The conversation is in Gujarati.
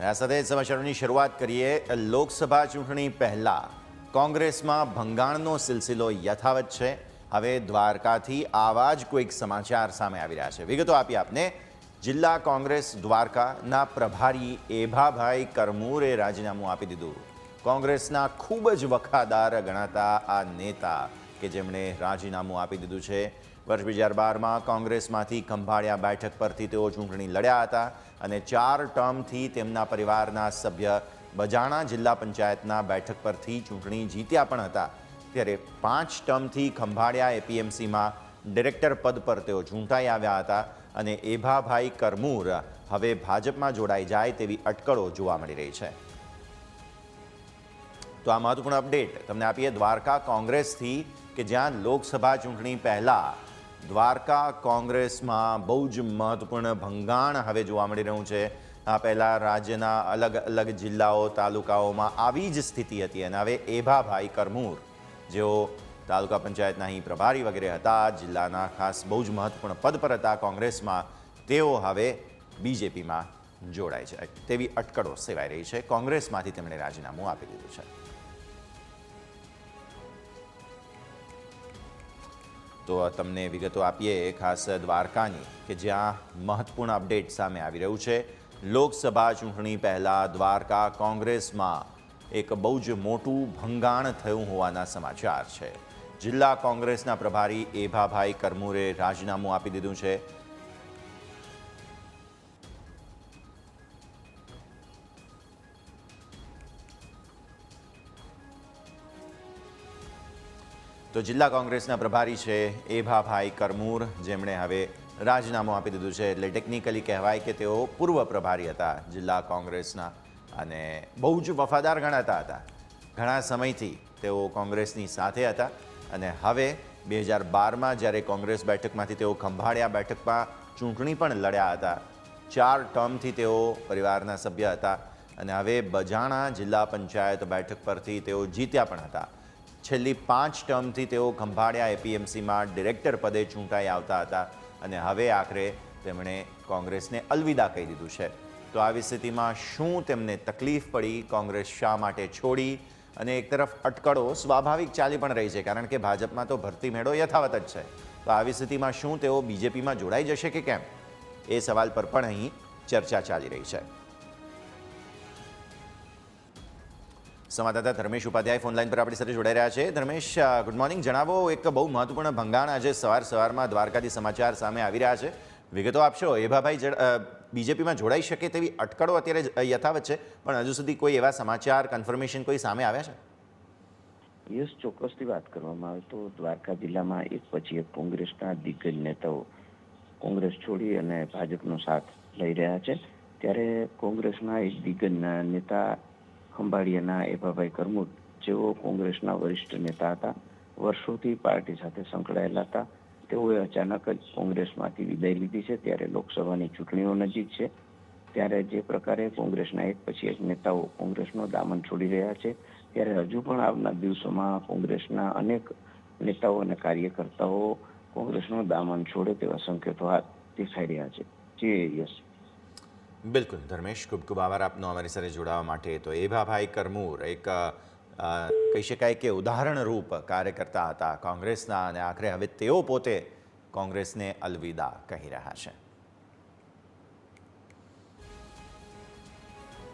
આ સાથે સમાચારોની શરૂઆત કરીએ. લોકસભા ચૂંટણી પહેલા કોંગ્રેસમાં ભંગાણનો સિલસિલો યથાવત છે. હવે દ્વારકાથી આવા જ કોઈક સમાચાર સામે આવી રહ્યા છે. વિગતો આપી આપને. જિલ્લા કોંગ્રેસ દ્વારકાના પ્રભારી એભાભાઈ કરમૂરે રાજીનામું આપી દીધું. કોંગ્રેસના ખૂબ જ વખાદાર ગણાતા આ નેતા કે જેમણે રાજીનામું આપી દીધું છે. વર્ષ બે હજાર બારમાં કોંગ્રેસમાંથી ખંભાળિયા બેઠક પરથી તેઓ ચૂંટણી લડ્યા હતા અને ચાર ટર્મથી તેમના પરિવારના સભ્ય બજાણા જિલ્લા પંચાયતના બેઠક પરથી ચૂંટણી જીત્યા પણ હતા. ત્યારે પાંચ ટર્મથી ખંભાળિયા એપીએમસીમાં ડિરેક્ટર પદ પર તેઓ ચૂંટાઈ આવ્યા હતા અને એભાભાઈ કરમૂર હવે ભાજપમાં જોડાઈ જાય તેવી અટકળો જોવા મળી રહી છે. તો આ મહત્વપૂર્ણ અપડેટ તમને આપીએ દ્વારકા કોંગ્રેસથી કે જ્યાં લોકસભા ચૂંટણી પહેલાં દ્વારકા કોંગ્રેસમાં બહુ જ મહત્વપૂર્ણ ભંગાણ હવે જોવા મળી રહ્યું છે. આ પહેલાં રાજ્યના અલગ અલગ જિલ્લાઓ, તાલુકાઓમાં આવી જ સ્થિતિ હતી અને હવે એભાભાઈ કરમૂર, જેઓ તાલુકા પંચાયતના અહીં પ્રભારી વગેરે હતા, જિલ્લાના ખાસ બહુ જ મહત્વપૂર્ણ પદ પર હતા કોંગ્રેસમાં, તેઓ હવે બીજેપીમાં જોડાય છે. તેવી અટકળો સેવાઈ રહી છે. કોંગ્રેસમાંથી તેમણે રાજીનામું આપી દીધું છે. તો તમને વિગતો આપીએ ખાસ દ્વારકાની, કે જ્યાં મહત્વપૂર્ણ અપડેટ સામે આવી રહ્યું છે. લોકસભા ચૂંટણી પહેલાં દ્વારકા કોંગ્રેસમાં એક બહુ જ મોટું ભંગાણ થયું હોવાના સમાચાર છે. જિલ્લા કોંગ્રેસના પ્રભારી એભાભાઈ કરમૂરે રાજીનામું આપી દીધું છે. તો જિલ્લા કોંગ્રેસના પ્રભારી છે એભાભાઈ કરમૂર. જેમણે હવે રાજીનામું આપી દીધું છે. એટલે ટેકનિકલી કહેવાય કે તેઓ પૂર્વ પ્રભારી હતા જિલ્લા કોંગ્રેસના અને બહુ જ વફાદાર ગણાતા હતા. ઘણા સમયથી તેઓ કોંગ્રેસની સાથે હતા અને હવે બે હજાર બારમાં જ્યારે કોંગ્રેસ બેઠકમાંથી તેઓ ખંભાળિયા બેઠકમાં ચૂંટણી પણ લડ્યા હતા. ચાર ટર્મથી તેઓ પરિવારના સભ્ય હતા અને હવે બજાણા જિલ્લા પંચાયત બેઠક પરથી તેઓ જીત્યા પણ હતા. છેલ્લી પાંચ ટર્મથી તેઓ ખંભાળિયા એપીએમસીમાં ડિરેક્ટર પદે ચૂંટાઈ આવતા હતા અને હવે આખરે તેમણે કોંગ્રેસને અલવિદા કહી દીધું છે. તો આવી સ્થિતિમાં શું તેમને તકલીફ પડી? કોંગ્રેસ શા માટે છોડી? અને એક તરફ અટકળો સ્વાભાવિક ચાલી પણ રહી છે, કારણ કે ભાજપમાં તો ભરતી મેળો યથાવત જ છે. તો આવી સ્થિતિમાં શું તેઓ બીજેપીમાં જોડાઈ જશે કે કેમ? એ સવાલ પર પણ અહીં ચર્ચા ચાલી રહી છે. સંવાદદાતા ધર્મેશ ઉપાધ્યાય ફોનલાઈન પર આપણી સાથે જોડાઈ રહ્યા છે. ધર્મેશ ગુડ મોર્નિંગ જણાવો એક બહુ મહત્વપૂર્ણ ભંગાણ આજે સવાર સવારમાં દ્વારકાથી સમાચાર સામે આવી રહ્યા છે. વિગતો આપશો? એભાભાઈ બીજેપીમાં જોડાઈ શકે તેવી અટકળો અત્યારે યથાવત છે, પણ હજુ સુધી કોઈ એવા સમાચાર કન્ફર્મેશન કોઈ સામે આવ્યા છે? યસ, ચોક્કસથી વાત કરવામાં આવે તો દ્વારકા જિલ્લામાં એક પછી એક કોંગ્રેસના દિગ્ગજ નેતાઓ કોંગ્રેસ છોડી અને ભાજપનો સાથ લઈ રહ્યા છે. ત્યારે કોંગ્રેસના એક દિગ્ગજ નેતા ખંભાળિયાના એભાભાઈ કરમુદ જેઓ કોંગ્રેસના વરિષ્ઠ નેતા હતા, વર્ષોથી પાર્ટી સાથે સંકળાયેલા હતા, તેઓએ અચાનક જ કોંગ્રેસમાંથી વિદાય લીધી છે. ત્યારે લોકસભાની ચૂંટણીઓ નજીક છે. ત્યારે જે પ્રકારે કોંગ્રેસના એક પછી એક નેતાઓ કોંગ્રેસનો દામન છોડી રહ્યા છે, ત્યારે હજુ પણ આવનાર દિવસોમાં કોંગ્રેસના અનેક નેતાઓ અને કાર્યકર્તાઓ કોંગ્રેસનો દામન છોડે તેવા સંકેતો દેખાઈ રહ્યા છે. જી યસ બિલકુલ, ધર્મેશ ખૂબ ખૂબ આભાર આપનો. અમારી સાથે જોડાવા માટે તો એભાભાઈ કરમૂર એક કહી શકાય કે ઉદાહરણરૂપ કાર્યકર્તા હતા કોંગ્રેસના અને આખરે હવે તેઓ પોતે કોંગ્રેસને અલવિદા કહી રહ્યા છે.